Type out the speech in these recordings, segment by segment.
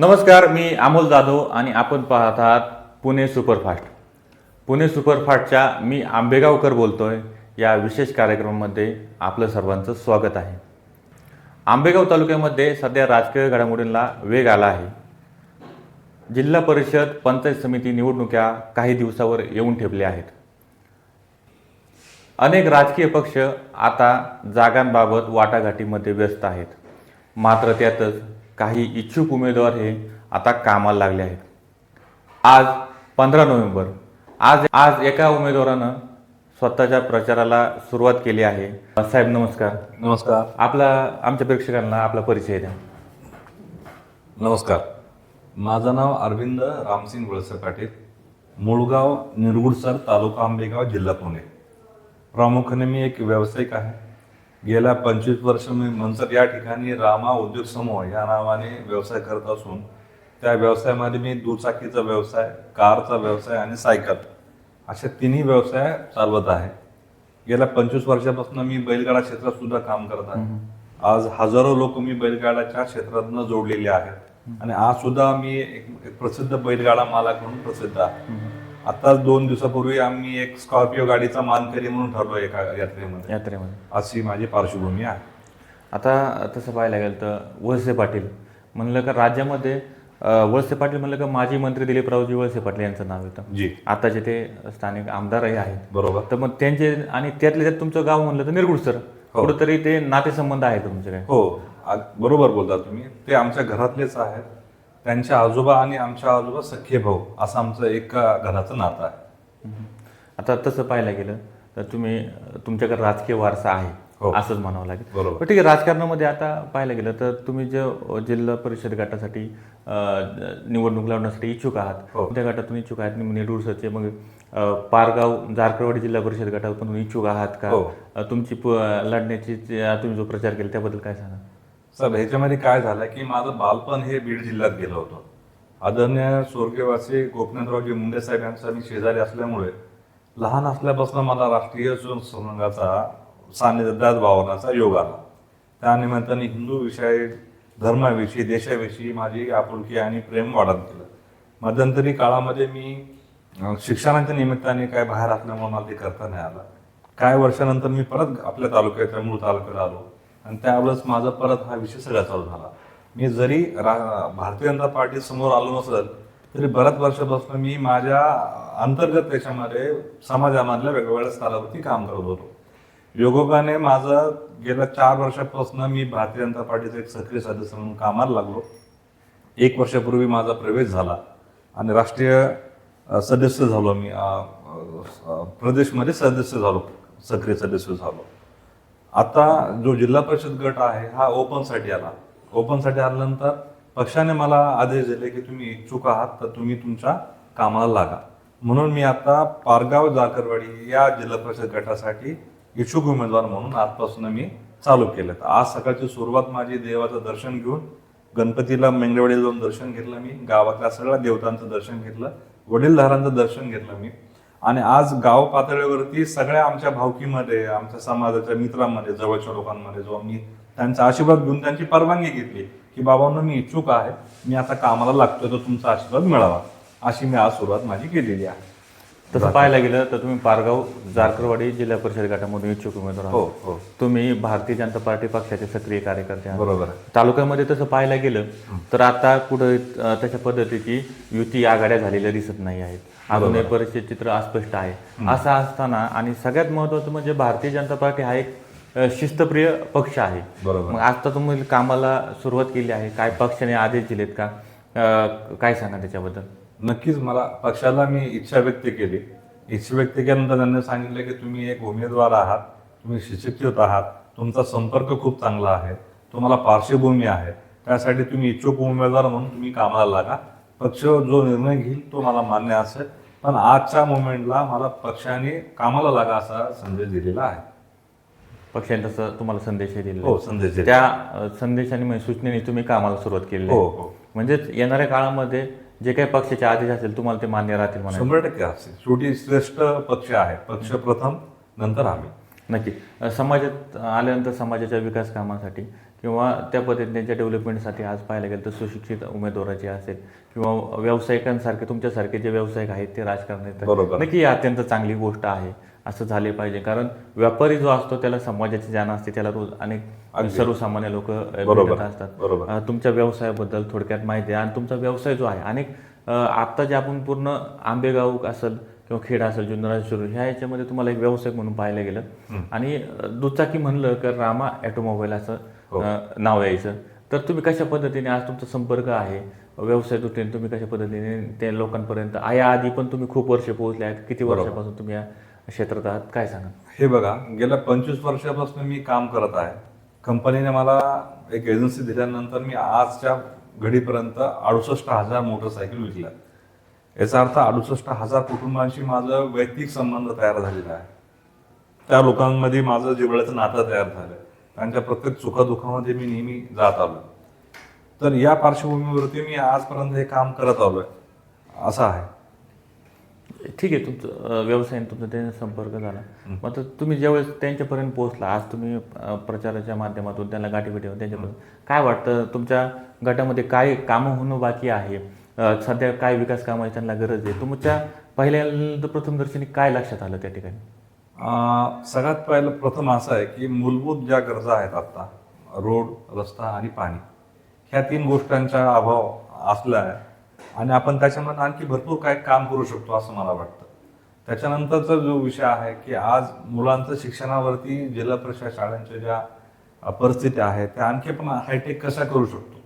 नमस्कार मी अमोल जाधव आणि आपण पाहत आहात पुणे सुपरफास्ट. पुणे सुपरफास्टच्या मी आंबेगावकर बोलतोय. या विशेष कार्यक्रमामध्ये आपलं सर्वांचं स्वागत आहे. आंबेगाव तालुक्यामध्ये सध्या राजकीय घडामोडींना वेग आला आहे. जिल्हा परिषद पंचायत समिती निवडणुका काही दिवसावर येऊन ठेपल्या आहेत. अनेक राजकीय पक्ष आता जागांबाबत वाटाघाटीमध्ये व्यस्त आहेत. मात्र त्यातच काही इच्छुक उमेदवार हे आता कामाला लागले आहेत. आज पंधरा नोव्हेंबर. आज आज एका उमेदवारानं स्वतःच्या प्रचाराला सुरुवात केली आहे. साहेब नमस्कार. नमस्कार. आपला आमच्या प्रेक्षकांना आपला परिचय द्या. नमस्कार. माझं नाव अरविंद रामसिंग वळसे पाटील. मुळगाव निरगुडसर तालुका आंबेगाव जिल्हा पुणे. प्रामुख्याने मी एक व्यावसायिक आहे. गेल्या पंचवीस वर्ष मी मनसर या ठिकाणी रामा उद्योग समूह या नावाने व्यवसाय करत असून त्या व्यवसायामध्ये मी दुचाकीचा व्यवसाय कारचा व्यवसाय आणि सायकल अशा तिन्ही व्यवसाय चालवत आहे. गेल्या पंचवीस वर्षापासून मी बैलगाडा क्षेत्रात सुद्धा काम करत आहे. आज हजारो लोक मी बैलगाड्याच्या क्षेत्रातनं जोडलेले आहेत. आणि आज सुद्धा मी एक एक प्रसिद्ध बैलगाडा मालक म्हणून प्रसिद्ध आहे. आता दोन दिवसापूर्वी आम्ही एक स्कॉर्पिओ गाडीचा मानकरी म्हणून ठरलो एका यात्रेमध्ये. यात्रेमध्ये. अशी माझी पार्श्वभूमी आहे. आता तसं पाहायला गेलं तर वळसे पाटील म्हणलं का राज्यामध्ये वळसे पाटील म्हणलं का माजी मंत्री दिलीपरावजी वळसे पाटील यांचं नाव येतं. जी. आताचे ते स्थानिक आमदारही आहेत. बरोबर. तर मग त्यांचे आणि त्यातले त्यात तुमचं गाव म्हणलं तर निरगुड सर. कुठंतरी ते नातेसंबंध आहे तुमचे काय हो. आ- बरोबर बोलता तुम्ही. ते आमच्या घरातलेच आहेत. त्यांचे आजोबा आणि आमच्या आजोबा सख्खे भाऊ. असं आमचं एका घराचं नातं आहे. आता तसं पाहायला गेलं तर तुम्ही तुमच्याकडे राजकीय वारसा आहे. हो. असंच म्हणावं लागेल. बरोबर. ठीक आहे राजकारणामध्ये आता पाहायला गेलं तर तुम्ही जे जिल्हा परिषद गटासाठी निवडणूक लढवण्यासाठी इच्छुक आहात. हो. त्या गटातून इच्छुक आहात. निवडूरचे मग पारगाव जारकरवाडी जिल्हा परिषद गटात पण तुम्ही इच्छुक आहात का? हो. तुमची लढण्याची तुम्ही जो प्रचार केला त्याबद्दल काय सांगा सर ह्याच्यामध्ये काय झालं की माझं बालपण हे बीड जिल्ह्यात गेलं होतं. आदरणीय स्वर्गीयवासी गोपीनाथरावजी मुंडे साहेब यांचा मी शेजारी असल्यामुळे लहान असल्यापासून मला राष्ट्रीय संघाचा सान्निध्यात वावरण्याचा योग आला. त्या निमित्ताने हिंदू विषय धर्माविषयी देशाविषयी माझी आपुलकी आणि प्रेम वाढत गेलं. मध्यंतरी काळामध्ये मी शिक्षणाच्या निमित्ताने काय बाहेर असल्यामुळे मला ते करता नाही आलं. काही वर्षानंतर मी परत आपल्या तालुक्याच्या मूळ तालुक्याला आलो. आणि त्यावेळेस माझा परत हा विषय सगळा चालू झाला. मी जरी रा- भारतीय जनता पार्टी समोर आलो नसल तरी बऱ्याच वर्षापासून मी माझ्या अंतर्गत देशामध्ये समाजामधल्या वेगवेगळ्या स्तरावरती काम करत होतो. योगाने माझं गेल्या चार वर्षापासून मी भारतीय जनता पार्टीचा एक सक्रिय सदस्य म्हणून कामाला लागलो. एक वर्षापूर्वी माझा प्रवेश झाला आणि राष्ट्रीय सदस्य झालो मी. प्रदेशमध्ये सदस्य झालो सक्रिय सदस्य झालो. आता जो जिल्हा परिषद गट आहे हा ओपनसाठी आला. ओपनसाठी आल्यानंतर पक्षाने मला आदेश दिले की तुम्ही इच्छुक आहात तर तुम्ही तुमच्या कामाला लागा. म्हणून मी आता पारगाव जाकरवाडी या जिल्हा परिषद गटासाठी इच्छुक उमेदवार म्हणून आजपासून मी चालू केलं तर आज सकाळची सुरुवात माझी देवाचं दर्शन घेऊन गणपतीला मेंगडेवाडीला जाऊन दर्शन घेतलं मी गावातल्या सगळ्या देवतांचं दर्शन घेतलं वडीलधारांचं दर्शन घेतलं मी. आणि आज गाव पातळीवरती सगळ्या आमच्या भावकीमध्ये आमच्या समाजाच्या मित्रांमध्ये जवळच्या लोकांमध्ये जो मी त्यांचा आशीर्वाद घेऊन त्यांची परवानगी घेतली की बाबांनो मी इच्छुक आहे. मी आता कामाला लागतोय तर तुमचा आशीर्वाद मिळावा. अशी मी आज सुरुवात माझी केलेली आहे. तसं पाहायला गेलं तर तुम्ही पारगाव जारकरवाडी जिल्हा परिषद गटामधून इच्छुक उमेदवार हो हो. तुम्ही भारतीय जनता पार्टी पक्षाचे सक्रिय कार्यकर्ते बरोबर तालुक्यामध्ये तसं पाहायला गेलं तर आता कुठं तशा पद्धतीची युती आघाड्या झालेल्या दिसत नाही आहेत. अजूनही परिस्थिती चित्र अस्पष्ट आहे. असं असताना आणि सगळ्यात महत्वाचं म्हणजे भारतीय जनता पार्टी हा एक शिस्तप्रिय पक्ष आहे. बरोबर. मग आता तुम्ही कामाला सुरुवात केली आहे. काय पक्षाने आदेश दिलेत का? काय सांगा त्याच्याबद्दल? नक्कीच मला पक्षाला मी इच्छा व्यक्त केली. इच्छा व्यक्त केल्यानंतर त्यांनी सांगितलं की तुम्ही एक उमेदवार आहात तुम्ही सुशिक्षित आहात तुमचा संपर्क खूप चांगला आहे तुम्हाला पार्श्वभूमी आहे त्यासाठी तुम्ही इच्छुक उमेदवार म्हणून तुम्ही कामाला लागा. पक्ष जो निर्णय घेईल तो मला मान्य असेल. पण आजच्या मोमेंटला मला पक्षाने कामाला लागा असा संदेश दिलेला आहे. पक्षाने तसं तुम्हाला संदेशही दिले हो संदेश दिला त्या संदेशाने म्हणजे सूचनेने तुम्ही कामाला सुरुवात केली हो हो. म्हणजेच येणाऱ्या काळामध्ये जे काही पक्षाचे आदेश असेल तुम्हाला ते मान्य राहतील म्हणा शंभर टक्के असेल. शेवटी श्रेष्ठ पक्ष आहे. पक्ष प्रथम नंतर आम्ही. नक्की. समाजात आल्यानंतर समाजाच्या विकास कामासाठी किंवा त्या पद्धतीने त्यांच्या डेव्हलपमेंटसाठी आज पाहायला गेलं तर सुशिक्षित उमेदवाराचे असेल किंवा व्यावसायिकांसारखे तुमच्यासारखे जे व्यावसायिक आहेत ते राजकारणात येतात बरोबर. नक्की ही अत्यंत चांगली गोष्ट आहे. असं झाले पाहिजे. कारण व्यापारी जो असतो त्याला समाजाची जाण असते. त्याला रोज अनेक सर्वसामान्य लोक. भेटत असतात. तुमच्या व्यवसायाबद्दल थोडक्यात माहिती आहे. आणि तुमचा व्यवसाय जो आहे अनेक आत्ता जे आपण पूर्ण आंबेगाव असेल किंवा खेड असेल जुन्नर शिरूर ह्या याच्यामध्ये तुम्हाला एक व्यवसाय म्हणून पाहायला गेलं. आणि दुचाकी म्हणलं तर रामा ऑटोमोबाईल असं नाव यायचं. तर तुम्ही कशा पद्धतीने आज तुमचा संपर्क आहे? व्यवसाय दृष्टीने तुम्ही कशा पद्धतीने त्या लोकांपर्यंत आ- याआधी पण तुम्ही खूप वर्ष पोहोचले आहेत. किती वर्षापासून तुम्ही या क्षेत्रात आहात? काय सांगा हे बघा गेल्या पंचवीस वर्षापासून मी काम करत आहे. कंपनीने मला एक एजन्सी दिल्यानंतर मी आजच्या घडीपर्यंत अडुसष्ट हजार मोटरसायकल विकल्या. याचा अर्थ अडुसष्ट हजार कुटुंबांशी माझं वैयक्तिक संबंध तयार झालेला आहे. त्या लोकांमध्ये माझं जिव्हाळ्याचं नातं तयार झालं. त्यांच्या प्रत्येक सुखदुःखामध्ये मी नेहमी जात आलो. तर या पार्श्वभूमीवरती मी आजपर्यंत हे काम करत आलोय. असं आहे. ठीक आहे तुमचं व्यवसायाने तुमचा त्यांचा संपर्क झाला. मग तुम्ही ज्यावेळेस त्यांच्यापर्यंत पोहोचला आज तुम्ही प्रचाराच्या माध्यमातून त्यांना गाठी भेटी त्यांच्यापर्यंत काय वाटतं? तुमच्या गटामध्ये काय कामं होणं बाकी आहे? सध्या काय विकास कामाची त्यांना गरज आहे? तुमच्या पहिल्यांदा प्रथमदर्शनी काय लक्षात आलं त्या ठिकाणी? सगळ्यात पहिलं प्रथम असं आहे की मूलभूत ज्या गरजा आहेत आत्ता रोड रस्ता आणि पाणी ह्या तीन गोष्टींचा अभाव असला आहे आणि आपण त्याच्यामध्ये आणखी भरपूर काय काम करू शकतो असं मला वाटतं. त्याच्यानंतरचा जो विषय आहे की आज मुलांचं शिक्षणावरती जिल्हा परिषद शाळांच्या ज्या परिस्थिती आहेत त्या आणखी पण हायटेक कशा करू शकतो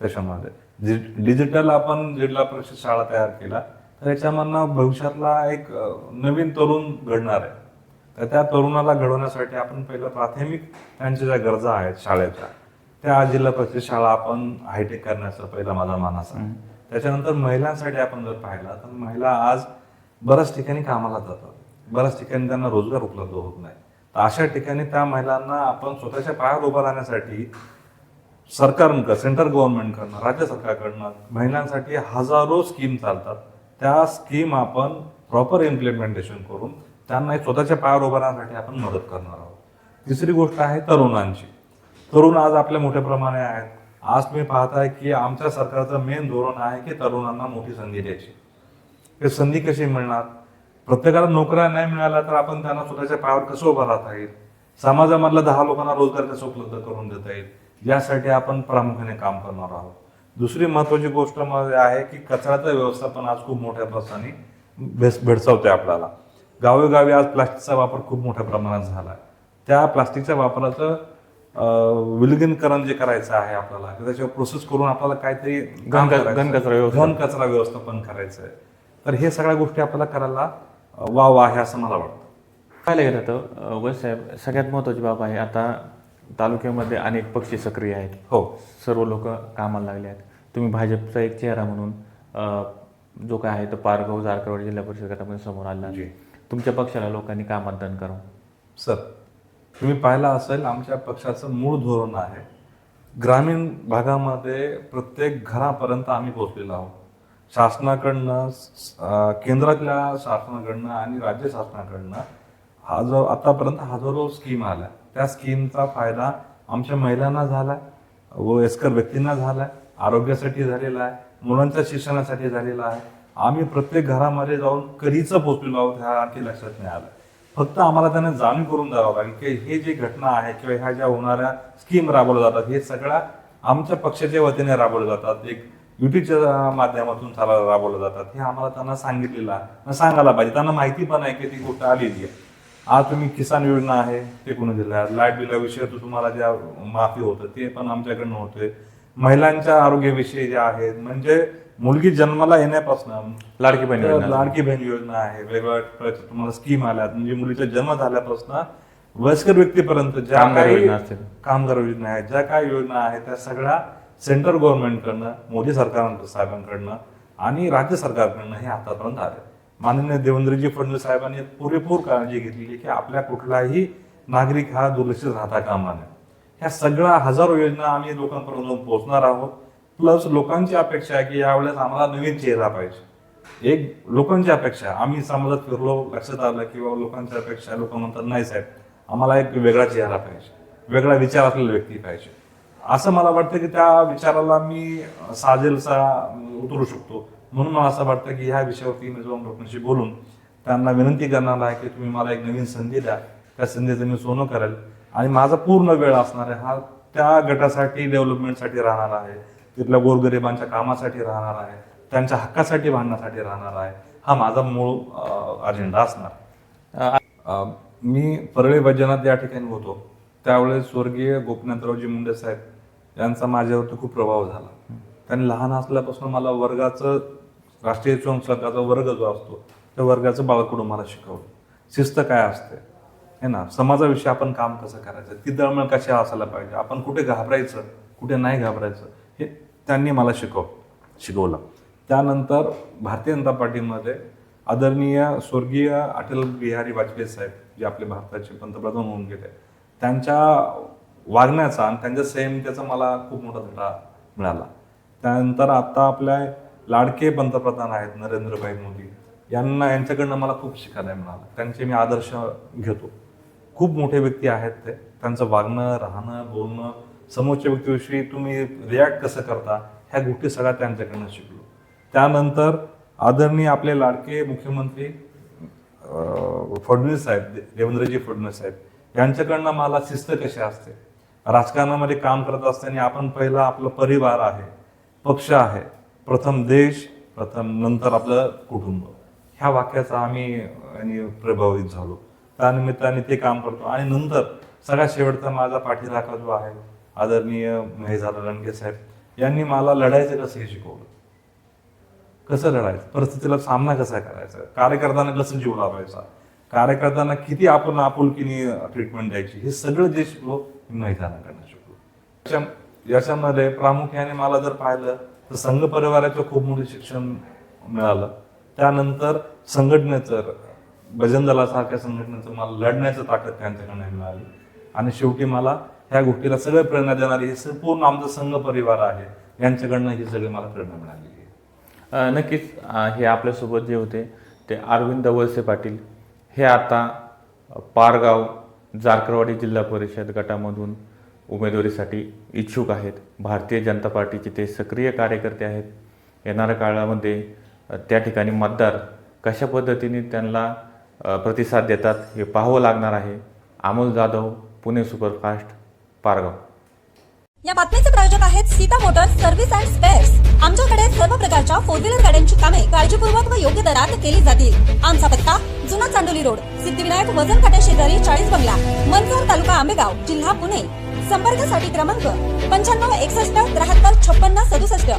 त्याच्यामध्ये? जि- डिजिटल आपण जिल्हा परिषद शाळा तयार केला तर याच्यामधनं भविष्यातला एक नवीन तरुण घडणार आहे. तर त्या तरुणाला घडवण्यासाठी आपण पहिलं प्राथमिक त्यांच्या ज्या गरजा आहेत शाळेच्या त्या जिल्हा परिषद शाळा आपण हायटेक करण्याचा पहिला माझा मानस आहे. त्याच्यानंतर महिलांसाठी आपण जर पाहिला तर महिला आज बऱ्याच ठिकाणी कामाला जातात. बऱ्याच ठिकाणी त्यांना रोजगार उपलब्ध होत नाही. तर अशा ठिकाणी त्या महिलांना आपण स्वतःच्या पायावर उभं राहण्यासाठी सरकारकडं सेंट्रल गव्हर्नमेंटकडनं राज्य सरकारकडनं महिलांसाठी हजारो स्कीम चालतात. त्या स्कीम आपण प्रॉपर इम्प्लिमेंटेशन करून त्यांना एक स्वतःच्या पायावर उभारण्यासाठी राहण्यासाठी आपण मदत करणार आहोत. तिसरी गोष्ट आहे तरुणांची. तरुण आज आपल्या मोठ्या प्रमाणे आहेत. आज तुम्ही पाहताय की आमच्या सरकारचं मेन धोरण आहे की तरुणांना मोठी संधी द्यायची. हे संधी कशी मिळणार? प्रत्येकाला नोकऱ्या नाही मिळाल्या तर आपण त्यांना स्वतःच्या पायावर कसं उभं राहता येईल? समाजामधल्या दहा लोकांना रोजगार कसं उपलब्ध करून देता येईल? यासाठी आपण प्रामुख्याने काम करणार आहोत. दुसरी महत्वाची गोष्ट म्हणजे आहे की कचऱ्याचं व्यवस्थापन आज खूप मोठ्या प्रसानी भेस भेडसावते आपल्याला. गावोगावी आज प्लास्टिकचा वापर खूप मोठ्या प्रमाणात झाला त्या प्लास्टिकच्या वापराचं विलगीकरण जे करायचं आहे आपल्याला त्याच्यावर प्रोसेस करून आपल्याला काहीतरी घन- कचरा व्यवस्थापन करायचं आहे. तर हे सगळ्या गोष्टी आपल्याला करायला वाव आहे असं मला वाटतं. पाहायला गेलं तर वैस साहेब सगळ्यात महत्त्वाची बाब आहे आता तालुक्यामध्ये अनेक पक्षी सक्रिय आहेत. हो. सर्व लोक कामाला लागले आहेत. तुम्ही भाजपचा एक चेहरा म्हणून जो काय आहे तो पारगाव जारकरवाडी जिल्हा परिषद गटामध्ये समोर आला. तुमच्या पक्षाला लोकांनी का मतदान करावं? सर तुम्ही पाहिला असेल आमच्या पक्षाचं मूळ धोरण आहे. ग्रामीण भागामध्ये प्रत्येक घरापर्यंत आम्ही पोहोचलेलो आहोत. शासनाकडनं केंद्रातल्या शासनाकडनं आणि राज्य शासनाकडनं जो आतापर्यंत हजारो स्कीम आल्या त्या स्कीमचा फायदा आमच्या महिलांना झाला व वयस्कर व्यक्तींना झालाय आरोग्यासाठी झालेला आहे मुलांच्या शिक्षणासाठी झालेला आहे. आम्ही प्रत्येक घरामध्ये जाऊन कधीच पोचलेलो आहोत ह्या आणखी लक्षात नाही आलं. फक्त आम्हाला त्यांना जाणीव करून द्यावं लागेल की हे जे घटना आहे किंवा ह्या ज्या होणाऱ्या स्कीम राबवल्या जातात हे सगळ्या आमच्या पक्षाच्या वतीने राबवल्या जातात. एक युटीच्या माध्यमातून चाला राबवल्या जातात. हे आम्हाला त्यांना सांगितलेलं सांगायला पाहिजे. त्यांना माहिती पण आहे की ती गोष्ट आलेली आहे. आज तुम्ही किसान योजना आहे ते कोणी दिलं लाइट बिलाविषयी तर तुम्हाला ज्या माफी होतं ते पण आमच्याकडनं होते महिलांच्या आरोग्याविषयी जे आहेत म्हणजे मुलगी जन्माला येण्यापासून लाडकी बहीण योजना. लाडकी बहीण योजना आहे वेगवेगळ्या तुम्हाला स्कीम आल्यात म्हणजे मुलीचा जन्म झाल्यापासून वयस्कर व्यक्तीपर्यंत ज्या काही. कामगार योजना आहेत ज्या काही योजना आहेत त्या सगळ्या सेंट्रल गव्हर्नमेंटकडनं मोदी सरकार साहेबांकडनं आणि राज्य सरकारकडनं हे आतापर्यंत आले माननीय देवेंद्रजी फडणवीस साहेबांनी पुरेपूर काळजी घेतलेली की आपल्या कुठलाही नागरिक हा दुर्लक्षित राहता कामा नये ह्या सगळ्या हजारो योजना आम्ही लोकांपर्यंत जाऊन पोहोचणार आहोत. प्लस लोकांची अपेक्षा आहे की यावेळेस आम्हाला नवीन चेहरा पाहिजे. एक लोकांची अपेक्षा. आम्ही समाजात फिरलो लक्षात आलं की लोकांची अपेक्षा लोक म्हणतात नाही साहेब आम्हाला एक वेगळा चेहरा पाहिजे. वेगळा विचार असलेला व्यक्ती पाहिजे. असं मला वाटतं की त्या विचाराला मी साजेलसा उतरू शकतो. म्हणून मला असं वाटतं की ह्या विषयावरती मी जाऊन लोकांशी बोलून त्यांना विनंती करणार आहे की तुम्ही मला एक नवीन संधी द्या. त्या संधीचं मी सोनं करेल. आणि माझा पूर्ण वेळ असणार आहे. हा त्या गटासाठी डेव्हलपमेंटसाठी राहणार आहे. तिथल्या गोरगरिबांच्या कामासाठी राहणार आहे. त्यांच्या हक्कासाठी भांडण्यासाठी राहणार आहे. हा माझा मूळ अजेंडा असणार. मी परळी वैजनाथ या ठिकाणी होतो. त्यावेळेस स्वर्गीय गोपीनाथरावजी मुंडे साहेब यांचा माझ्यावरती खूप प्रभाव झाला. त्यांनी लहान असल्यापासून मला वर्गाचं राष्ट्रीय स्वयंसेवकाचा वर्ग जो असतो त्या वर्गाचं बाळकडून मला शिकवलं. शिस्त काय असते? आहे ना? समाजाविषयी आपण काम कसं करायचं? ती दळमळ कशी असायला पाहिजे? आपण कुठे घाबरायचं? कुठे नाही घाबरायचं? हे त्यांनी मला शिकव शिकवलं. त्यानंतर भारतीय जनता पार्टीमध्ये आदरणीय स्वर्गीय अटल बिहारी वाजपेयी साहेब जे आपले भारताचे पंतप्रधान होऊन गेले त्यांच्या वागण्याचा आणि त्यांच्या संयमतेचा मला खूप मोठा धडा मिळाला. त्यानंतर आत्ता आपल्या लाडके पंतप्रधान आहेत नरेंद्रभाई मोदी. यांना यांच्याकडनं मला खूप शिकायला मिळालं. त्यांचे मी आदर्श घेतो. खूप मोठे व्यक्ती आहेत ते. त्यांचं वागणं राहणं बोलणं समोरच्या व्यक्तीविषयी तुम्ही रिॲक्ट कसं करता ह्या गोष्टी सगळ्या त्यांच्याकडनं शिकलो. त्यानंतर आदरणीय आपले लाडके मुख्यमंत्री फडणवीस साहेब देवेंद्रजी फडणवीस साहेब यांच्याकडनं मला शिस्त कशी असते? राजकारणामध्ये काम करत असताना आपण पहिला आपलं परिवार आहे पक्ष आहे प्रथम देश प्रथम नंतर आपलं कुटुंब. ह्या वाक्याचा आम्ही आणि प्रभावित झालो. त्यानिमित्ताने ते काम करतो. आणि नंतर सगळ्यात शेवटचा माझा पाठीराखा जो आहे आदरणीय महेशाला रणगे साहेब यांनी मला लढायचं कसं हे शिकवलं? कसं लढायचं? परिस्थितीला सामना कसा करायचा? कार्यकर्त्यांना कसं जीव लावायचा? कार्यकर्त्यांना किती आपण आपुलकीने ट्रीटमेंट द्यायची? हे सगळं जे शिकलो मैदानाकडनं शिकलो. याच्यामध्ये प्रामुख्याने मला जर पाहिलं तर संघ परिवाराचं खूप मोठं शिक्षण मिळालं. त्यानंतर संघटनेचं भजन दलासारख्या संघटनेचं मला लढण्याचं ताकद त्यांच्याकडनं मिळाली आणि शेवटी मला ह्या गोष्टीला सगळं प्रेरणा देणारी हे संपूर्ण आमचा संघ परिवार आहे यांच्याकडनं ही सगळी मला प्रेरणा मिळाली आहे. नक्कीच हे आपल्यासोबत जे होते ते अरविंद वळसे पाटील हे आता पारगाव जारकरवाडी जिल्हा परिषद गटामधून उमेदवारीसाठी इच्छुक आहेत. भारतीय जनता पार्टीचे ते सक्रिय कार्यकर्ते आहेत. येणाऱ्या काळामध्ये त्या ठिकाणी मतदार कशा पद्धतीने त्यांना प्रतिसाद देतात. हे पाहावं लागणार आहे. अमोल जाधव पुणे सुपरफास्ट पारगाव. या बातमीचे प्रायोजक आहेत Sita motors service and spares आमच्याकडे सर्व प्रकारच्या फोर व्हीलर गाड्यांची कामे काळजीपूर्वक व योग्य दरात केली जातील. आमचा पत्ता जुना चांडोली रोड सिद्धिविनायक वजन काट्या शेजारी चाळीस बंगला मनसर तालुका आंबेगाव जिल्हा पुणे. संपर्कासाठी क्रमांक पंच्याण्णव एकसष्ट त्र्याहत्तर छप्पन्न सदुसष्ट.